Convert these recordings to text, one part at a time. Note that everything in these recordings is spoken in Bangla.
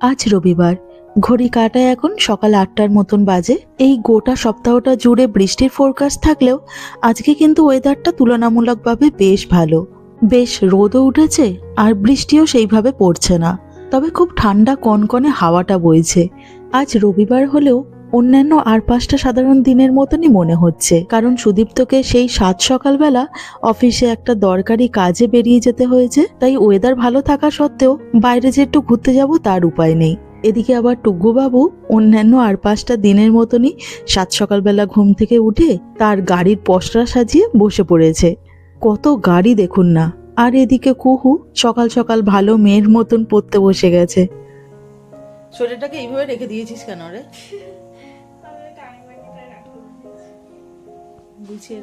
আজ রবিবার। ঘড়ি কাটায় এখন সকাল আটটার মতন বাজে। এই গোটা সপ্তাহটা জুড়ে বৃষ্টির ফোরকাস্ট থাকলেও আজকে কিন্তু ওয়েদারটা তুলনামূলকভাবে বেশ ভালো। বেশ রোদও উঠেছে, আর বৃষ্টিও সেইভাবে পড়ছে না। তবে খুব ঠান্ডা কনকনে হাওয়াটা বইছে। আজ রবিবার হলেও অন্যান্য আর পাঁচটা সাধারণ দিনের মতনই মনে হচ্ছে। কারণ সুদীপ্তকে সেই সাত সকালবেলা অফিসে একটা দরকারি কাজে বেরিয়ে যেতে হয়েছে, তাই ওয়েদার ভালো থাকা সত্ত্বেও বাইরে যে একটু ঘুরতে যাব তার উপায় নেই। এদিকে আবার টুগ্গুবাবু অন্যান্য আর পাঁচটা দিনের মতনই সাত সকালবেলা ঘুম থেকে উঠে তার গাড়ির পশরা সাজিয়ে বসে পড়েছে। কত গাড়ি দেখুন না। আর এদিকে কুহু সকাল সকাল ভালো মেয়ের মতন পড়তে বসে গেছে। শরীরটাকে এইভাবে রেখে দিয়েছিস কেন রে? গুছিয়ে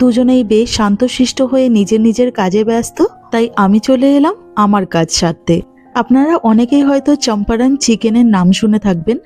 দুজনেই বেশ শান্তশিষ্ট হয়ে নিজের নিজের কাজে ব্যস্ত, তাই আমি চলে এলাম আমার কাজ সারতে। আপনারা অনেকেই হয়তো চম্পারান চিকেনের নাম শুনে থাকবেন,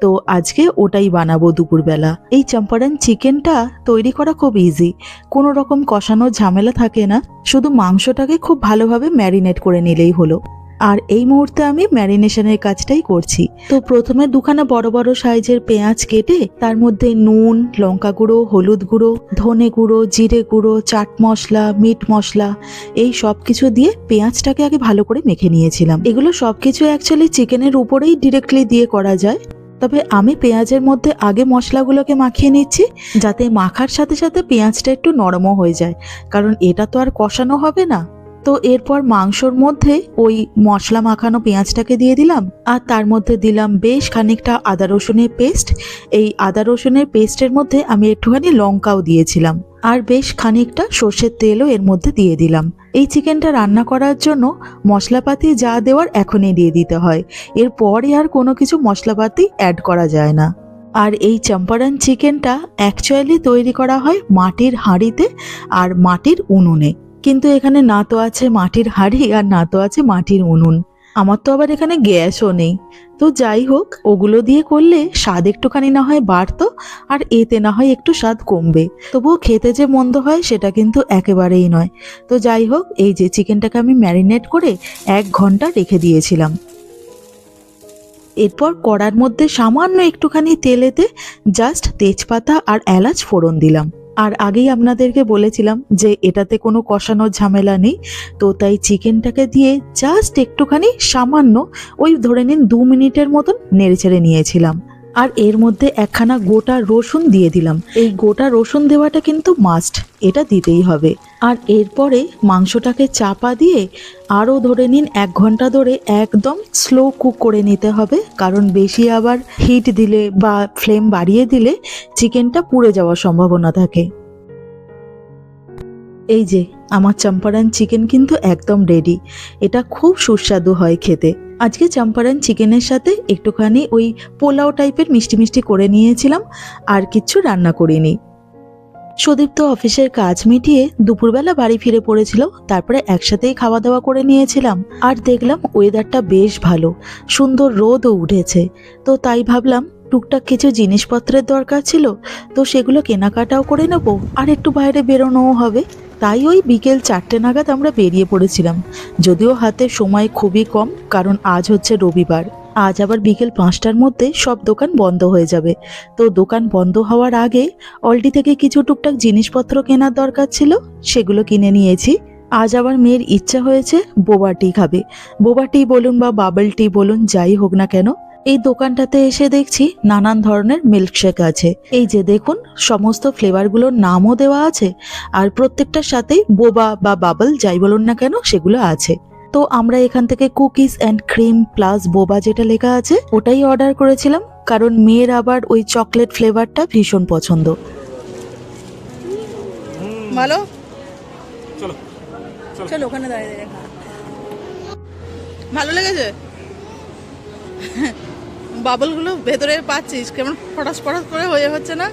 তো আজকে ওটাই বানাবো দুপুরবেলা। এই চম্পারান চিকেনটা তৈরি করা খুব ইজি কোনো রকম কষানোর ঝামেলা থাকে না, শুধু মাংসটাকে খুব ভালোভাবে ম্যারিনেট করে নিলেই হলো। আর এই মুহূর্তে আমি ম্যারিনেশনের কাজটাই করছি। তো প্রথমে দুখানা বড় বড় সাইজের পেঁয়াজ কেটে তার মধ্যে নুন, লঙ্কা গুঁড়ো, হলুদ গুঁড়ো, ধনে গুঁড়ো, জিরে গুঁড়ো, চাট মশলা, মিট মশলা এই সব কিছু দিয়ে পেঁয়াজটাকে আগে ভালো করে মেখে নিয়েছিলাম। এগুলো সব কিছু অ্যাকচুয়ালি চিকেনের উপরেই ডিরেক্টলি দিয়ে করা যায়। তবে আমি পেঁয়াজের মধ্যে আগে মশলাগুলোকে মাখিয়ে নিচ্ছি যাতে মাখার সাথে সাথে পেঁয়াজটা একটু নরমও হয়ে যায়। কারণ এটা তো আর কষানো হবে না। তো এরপর মাংসর মধ্যে ওই মশলা মাখানো পেঁয়াজটাকে দিয়ে দিলাম। আর তার মধ্যে দিলাম বেশ খানিকটা আদা রসুনের পেস্ট। এই আদা রসুনের পেস্টের মধ্যে আমি একটুখানি লঙ্কাও দিয়েছিলাম। আর বেশ খানিকটা সর্ষের তেলও এর মধ্যে দিয়ে দিলাম। এই চিকেনটা রান্না করার জন্য মশলাপাতি যা দেওয়ার এখনই দিয়ে দিতে হয়। এরপরে আর কোনো কিছু মশলাপাতি অ্যাড করা যায় না। আর এই চম্পারান চিকেনটা অ্যাকচুয়ালি তৈরি করা হয় মাটির হাঁড়িতে আর মাটির উনুনে। কিন্তু এখানে না তো আছে মাটির হাঁড়ি আর না তো আছে মাটির উনুন। আমার তো আবার এখানে গ্যাসও নেই। তো যাই হোক, ওগুলো দিয়ে করলে স্বাদ একটুখানি না হয় বাড়তো আর এতে না হয় একটু স্বাদ কমবে। তবুও খেতে যে মন্দ হয় সেটা কিন্তু একেবারেই নয়। তো যাই হোক, এই যে চিকেনটাকে আমি ম্যারিনেট করে এক ঘণ্টা রেখে দিয়েছিলাম। এরপর কড়ার মধ্যে সামান্য একটুখানি তেলেতে জাস্ট তেজপাতা আর এলাচ ফোড়ন দিলাম। আর আগেই আপনাদেরকে বলেছিলাম যে এটাতে কোনো কষানো ঝামেলা নেই, তো তাই চিকেনটাকে দিয়ে জাস্ট একটুখানি সামান্য ওই ধরে নিন দু মিনিটের মতন নেড়ে ছেড়ে নিয়েছিলাম। আর এর মধ্যে একখানা গোটা রসুন দিয়ে দিলাম। এই গোটা রসুন দেওয়াটা কিন্তু মাস্ট এটা দিতেই হবে। আর এরপরে মাংসটাকে চাপা দিয়ে আরও ধরে নিন এক ঘণ্টা ধরে একদম স্লো কুক করে নিতে হবে, কারণ বেশি আবার হিট দিলে বা ফ্লেম বাড়িয়ে দিলে চিকেনটা পুড়ে যাওয়ার সম্ভাবনা থাকে। এই যে, আমার চম্পারান চিকেন কিন্তু একদম রেডি এটা খুব সুস্বাদু হয় খেতে। আজকে চম্পারান চিকেনের সাথে একটুখানি ওই পোলাও টাইপের মিষ্টি মিষ্টি করে নিয়েছিলাম, আর কিচ্ছু রান্না করিনি। সুদীপ অফিসের কাজ মিটিয়ে দুপুরবেলা বাড়ি ফিরে পড়েছিল, তারপরে একসাথেই খাওয়া দাওয়া করে নিয়েছিলাম, আর দেখলাম ওয়েদারটা বেশ ভালো, সুন্দর রোদও উঠেছে। তো তাই ভাবলাম, টুকটাক কিছু জিনিসপত্রের দরকার ছিল, তো সেগুলো কেনাকাটাও করে নেব, আর একটু বাইরে বেরোনোও হবে। তাই ওই বিকেল চারটে নাগাদ আমরা বেরিয়ে পড়েছিলাম। যদিও হাতে সময় খুবই কম, কারণ আজ হচ্ছে রবিবার। আজ আবার বিকেল পাঁচটার মধ্যে সব দোকান বন্ধ হয়ে যাবে। তো দোকান বন্ধ হওয়ার আগে অলডি থেকে কিছু টুকটাক জিনিসপত্র কেনার দরকার ছিল, সেগুলো কিনে নিয়েছি। আজ আবার মেয়ের ইচ্ছা হয়েছে বোবা টি খাবে। বোবা টি বলুন বা বাবল টি বলুন, যাই হোক না কেন এই দোকানটাতে এসে দেখছি নানান ধরনের মিল্কশেক আছে। এই যে দেখুন সমস্ত ফ্লেভারগুলোর নামও দেওয়া আছে আর প্রত্যেকটার সাথেই বোবা বা বাবল যাই বলুন না কেন সেগুলো আছে। তো আমরা এখান থেকে কুকিজ অ্যান্ড ক্রিম প্লাস বোবা যেটা লেখা আছে ওটাই অর্ডার করেছিলাম কারণ মেয়ের আবার ওই চকলেট ফ্লেভারটা ভীষণ পছন্দ। ভালো চলো চলো। ওখানে দাঁড়িয়ে দাঁড়িয়ে ভালো লেগেছে? বাবলগুলো ভেতরে পাচ্ছিস, কেমন ফটাস ফটাস করে হয়ে হচ্ছে না?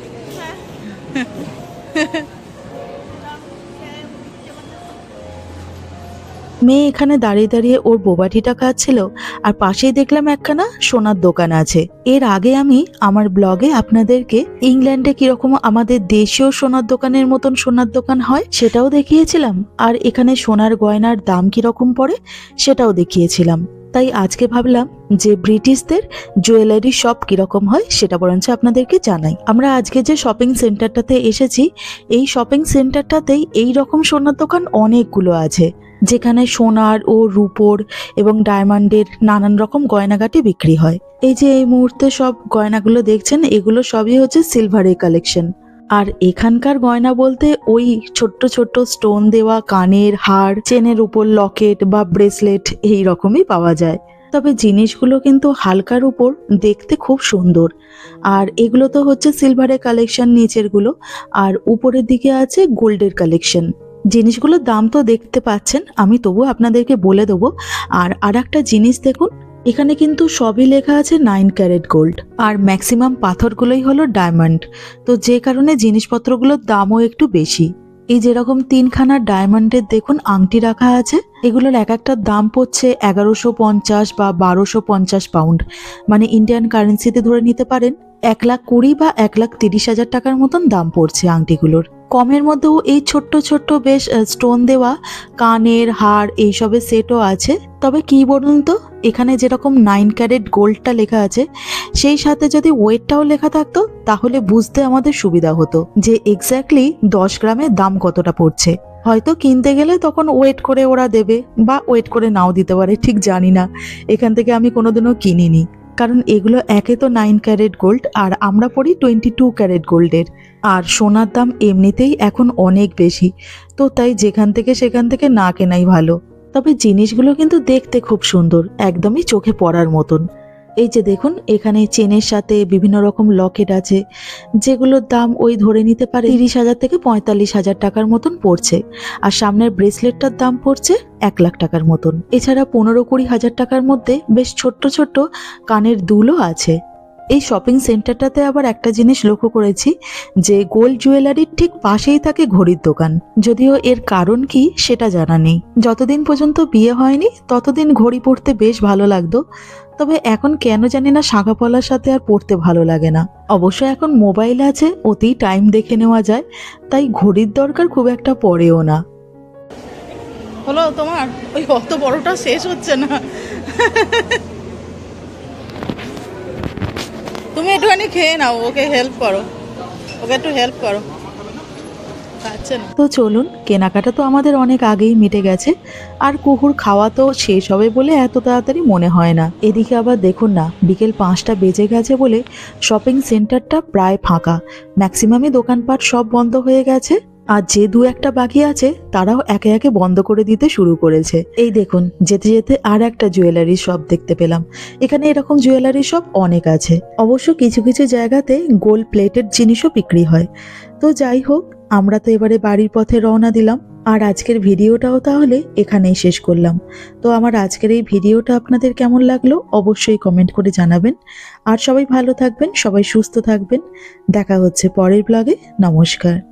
মেয়ে এখানে দাঁড়িয়ে দাঁড়িয়ে ওর বোবাটিটা খাচ্ছিল আর পাশেই দেখলাম একখানা সোনার দোকান আছে। এর আগে আমি আমার ব্লগে আপনাদেরকে ইংল্যান্ডে কীরকম আমাদের দেশীয় সোনার দোকানের মতন সোনার দোকান হয় সেটাও দেখিয়েছিলাম, আর এখানে সোনার গয়নার দাম কীরকম পড়ে সেটাও দেখিয়েছিলাম। তাই আজকে ভাবলাম যে ব্রিটিশদের জুয়েলারি শপ কীরকম হয় সেটা বরঞ্চ আপনাদেরকে জানাই। আমরা আজকে যে শপিং সেন্টারটাতে এসেছি, এই শপিং সেন্টারটাতেই এই রকম সোনার দোকান অনেকগুলো আছে। যেখানে সোনার ও রূপোর এবং ডায়মন্ডের নানান রকম গয়নাগাটি বিক্রি হয়। এই যে এই মুহূর্তে সব গয়নাগুলো দেখছেন, এগুলো সবই হচ্ছে সিলভারের কালেকশন। আর এখানকার গয়না বলতে ওই ছোট্ট ছোট্ট স্টোন দেওয়া কানের হার চেনের উপর লকেট বা ব্রেসলেট এই রকমই পাওয়া যায়। তবে জিনিসগুলো কিন্তু হালকার উপর দেখতে খুব সুন্দর। আর এগুলো তো হচ্ছে সিলভারের কালেকশন নিচেরগুলো, আর উপরের দিকে আছে গোল্ডের কালেকশন জিনিসগুলোর দাম তো দেখতে পাচ্ছেন, আমি তবু আপনাদেরকে বলে দেবো। আর আর একটা জিনিস দেখুন এখানে কিন্তু সবই লেখা আছে নাইন ক্যারেট গোল্ড আর ম্যাক্সিমাম পাথরগুলোই হলো ডায়মন্ড তো যে কারণে জিনিসপত্রগুলোর দামও একটু বেশি। এই যেরকম তিনখানা ডায়মন্ডের দেখুন আংটি রাখা আছে, এগুলোর এক একটার দাম পড়ছে এগারোশো পঞ্চাশ বা বারোশো পঞ্চাশ পাউন্ড মানে ইন্ডিয়ান কারেন্সিতে ধরে নিতে পারেন, এক লাখ কুড়ি বা এক লাখ তিরিশ হাজার টাকার মতন দাম পড়ছে আংটিগুলোর। কমের মধ্যেও এই ছোট্ট ছোট্ট বেশ স্টোন দেওয়া, কানের হার এইসবের সেটও আছে। তবে কি বলুন তো, এখানে যেরকম নাইন ক্যারেট গোল্ডটা লেখা আছে, সেই সাথে যদি ওয়েটটাও লেখা থাকতো, তাহলে বুঝতে আমাদের সুবিধা হতো যে এক্স্যাক্টলি দশ গ্রামের দাম কতটা পড়ছে। হয়তো কিনতে গেলে তখন ওয়েট করে ওরা দেবে, বা ওয়েট করে নাও দিতে পারে, ঠিক জানি না। এখান থেকে আমি কোনোদিনও কিনিনি। কারণ এগুলো একে তো নাইন ক্যারেট গোল্ড আর আমরা পড়ি টোয়েন্টি টু ক্যারেট গোল্ডের আর সোনার দাম এমনিতেই এখন অনেক বেশি, তো তাই যেখান থেকে সেখান থেকে না কেনাই ভালো। তবে জিনিসগুলো কিন্তু দেখতে খুব সুন্দর, একদমই চোখে পড়ার মতন। এই যে দেখুন, এখানে চেনের সাথে বিভিন্ন রকম লকেট আছে, যেগুলোর দাম ওই ধরে নিতে পারে তিরিশ হাজার থেকে পঁয়তাল্লিশ হাজার টাকার মতন পড়ছে। আর সামনের ব্রেসলেটটার দাম পড়ছে এক লাখ টাকার মতন। এছাড়া পনেরো কুড়ি হাজার টাকার মধ্যে বেশ ছোট্ট ছোট্ট কানের দুলও আছে। এই শপিং সেন্টারটাতে আবার একটা জিনিস লক্ষ্য করেছি, যে গোল্ড জুয়েলারির ঠিক পাশেই থাকে ঘড়ির দোকান। যদিও এর কারণ কি সেটা জানা নেই। যতদিন পর্যন্ত বিয়ে হয়নি, ততদিন ঘড়ি পরতে বেশ ভালো লাগতো। তবে এখন কেন জানি না শাঁখা পলার সাথে আর পড়তে ভালো লাগে না। অবশ্য এখন মোবাইল আছে, ওতেই টাইম দেখে নেওয়া যায়, তাই ঘড়ির দরকার খুব একটা পড়েও না। হলো তোমার? ওই অত বড়টা শেষ হচ্ছে না। তুমি একটুখানি খেয়ে নাও, ওকে হেল্প করো। ওকে একটু হেল্প করো। তো চলুন, কেনাকাটা তো আমাদের অনেক আগেই মিটে গেছে, আর কুকুর খাওয়া তো শেষ হবে বলে এত তাড়াতাড়ি মনে হয় না। এদিকে আবার দেখুন না, বিকেল পাঁচটা বেজে গেছে বলে শপিং সেন্টারটা প্রায় ফাঁকা। ম্যাক্সিমামই দোকানপাট সব বন্ধ হয়ে গেছে, আর যে দু একটা বাকি আছে, তারাও একে একে বন্ধ করে দিতে শুরু করেছে। এই দেখুন, যেতে যেতে আর একটা জুয়েলারি শপ দেখতে পেলাম। এখানে এরকম জুয়েলারি শপ অনেক আছে। অবশ্য কিছু কিছু জায়গাতে গোল্ড প্লেটেড জিনিসও বিক্রি হয়। তো যাই হোক আমরা তো এবারে বাড়ির পথে রওনা দিলাম, আর আজকের ভিডিওটাও তাহলে এখানেই শেষ করলাম। তো আমার আজকের এই ভিডিওটা আপনাদের কেমন লাগল অবশ্যই কমেন্ট করে জানাবেন। আর সবাই ভালো থাকবেন, সবাই সুস্থ থাকবেন। দেখা হচ্ছে পরের ব্লগে নমস্কার।